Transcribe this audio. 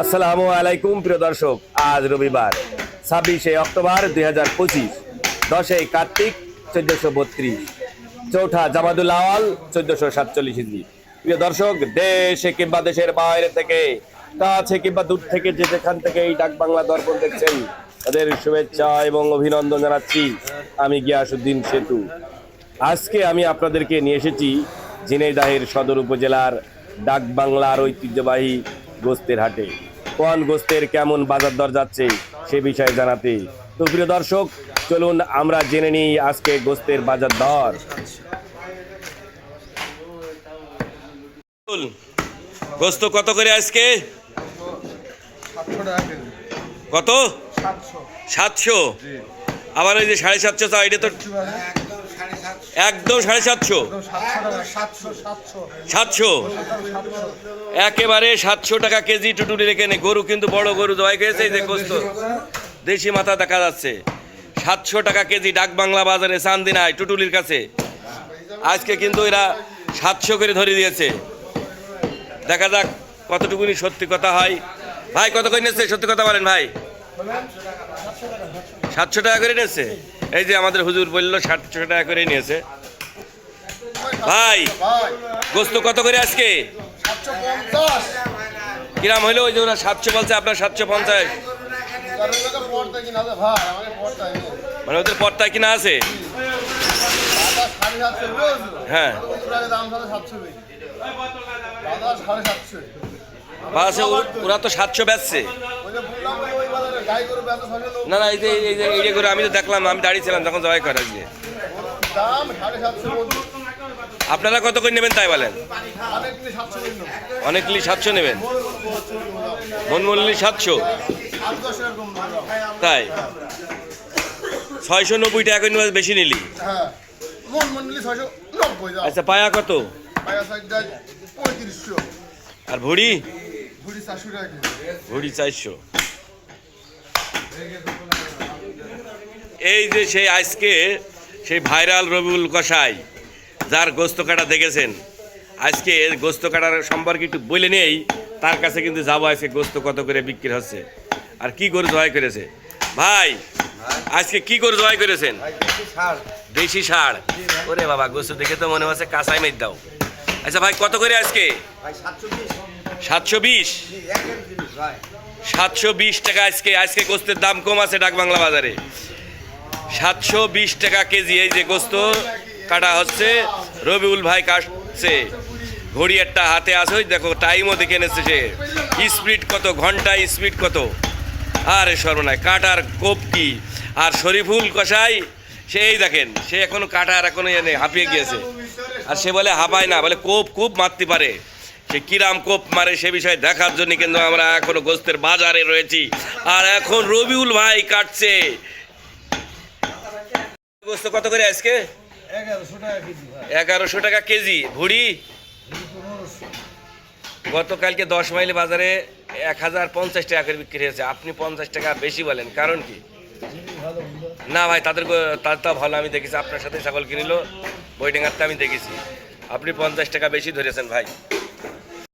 আসসালামু আলাইকুম, প্রিয় দর্শক, আজ রবিবার, ছাব্বিশে অক্টোবর দুই হাজার পঁচিশ, দশই কার্তিক চোদ্দশো বত্রিশ, চৌঠা জামাদুল আওয়াল চোদ্দশো সাতচল্লিশ ইসবি প্রিয় দর্শক, দেশে কিংবা দেশের বাইরে থেকে, কাছে কিংবা দূর থেকে যে যেখান থেকে এই ডাক বাংলা দর্পণ দেখছেন, তাদের শুভেচ্ছা এবং অভিনন্দন জানাচ্ছি আমি গিয়াসুদ্দিন সেতু। আজকে আমি আপনাদেরকে নিয়ে এসেছি ঝিনাইদাহের সদর উপজেলার ডাক বাংলার ঐতিহ্যবাহী গোস্তের হাটে। কোন গোস্তের কেমন বাজার দর যাচ্ছে সে বিষয়ে জানাতে। তো প্রিয় দর্শক চলুন আমরা জেনে নিই আজকে গোস্তের বাজার দর। গোস্ত কত করে আজকে? কত? সাতশো। সাতশো? আবার ওই যে সাড়ে সাতশো তা এটা তো একদম সাড়ে সাতশো। সাতশো। একেবারে সাতশো টাকা কেজি টুটুলি রেখে নে। গরু কিন্তু বড় গরু খেয়েছে এই যে গোস্ত। দেশি মাথা দেখা যাচ্ছে। সাতশো টাকা কেজি ডাক বাংলা বাজারে চান্দিনায় টুটুলির কাছে। আজকে কিন্তু এরা সাতশো করে ধরে দিয়েছে। দেখা যাক কতটুকুনি সত্যি কথা হয়। ভাই, কত করে নিচ্ছে? সত্যি কথা বলেন ভাই। সাতশো টাকা করে নিয়েছে এই যে আমাদের হুজুর বলল সাতশো টাকা করে নিয়েছে। ভাই, গোস্ত কত করে আজকে? কিরাম হইল ওই যে ওরা সাতশো বলছে, আপনার সাতশো পঞ্চাশ। মানে ওদের পর্তায় কিনা আছে? হ্যাঁ। ওরা তো সাতশো বেচছে। না না এই যে এই যে এই করে আমি তো দেখলাম আমি দাঁড়িয়েছিলাম যখন জবাই করা বলছি। আপনারা কত করে নেবেন তাই বলেন? অনেকগুলি সাতশো নেবেন? মনমল্লি সাতশো। তাই? ছয়শো নব্বই টাকা করে বেশি নিলি? হ্যাঁ। আচ্ছা পায়া কত? আর ভুড়ি? ভুড়ি চারশো। এই যে সেই আজকে সেই ভাইরাল রবিউল কষাই যার গোস্ত কাটা দেখেছেন? আজকে গোস্ত কাটার সম্পর্কে একটু বলে নেই তার কাছে কিন্তু যাব আজকে গোস্ত কত করে বিক্রি হচ্ছে। আর কি করে জয় করেছে? ভাই আজকে কি করে জয় করেছেন? দেশি সার। ওরে বাবা গোস্ত দেখে তো মনে হচ্ছে কাঁচাই মেদ দাও। আচ্ছা ভাই কত করে আজকে? সাতশো বিশ। সাতশো বিশ? টাকা আজকে আজকে গোস্তের দাম কম আছে ডাক বাংলা বাজারে। সাতশো বিশ টাকা কেজি, এই যে গোস্ত কাটা হচ্ছে, রবিউল ভাই কাটছে। ঘড়ি একটা হাতে ওই দেখো টাইমও দেখে এনেছে সে। স্পিড কত, ঘন্টায় স্পিড কত? আরে সর্বনায় কাটার কোপ কি? আর শরীফুল কষাই সেই দেখেন, সে এখনও কাটার এখনও এনে হাঁপিয়ে গিয়েছে। আর সে বলে হাঁপায় না, বলে কোপ কোপ মারতে পারে। সে কিরাম কোপ মারে সে বিষয়ে দেখার জন্য কিন্তু আমরা এখনও গোস্তের বাজারে রয়েছি। আর এখন রবিউল ভাই কাটছে। গোস্ত কত করে আজকে? এগারোশো টাকা কেজি ভুড়ি? গতকালকে দশ মাইল বাজারে এক হাজার পঞ্চাশ টাকা করে বিক্রি হয়েছে। আপনি পঞ্চাশ টাকা বেশি বলেন কারণ কি? না ভাই তাদের তার তো ভালো আমি দেখেছি। আপনার সাথে ছাগল কিনিল বই বইডেঙ্গারটা আমি দেখেছি। আপনি পঞ্চাশ টাকা বেশি ধরেছেন ভাই।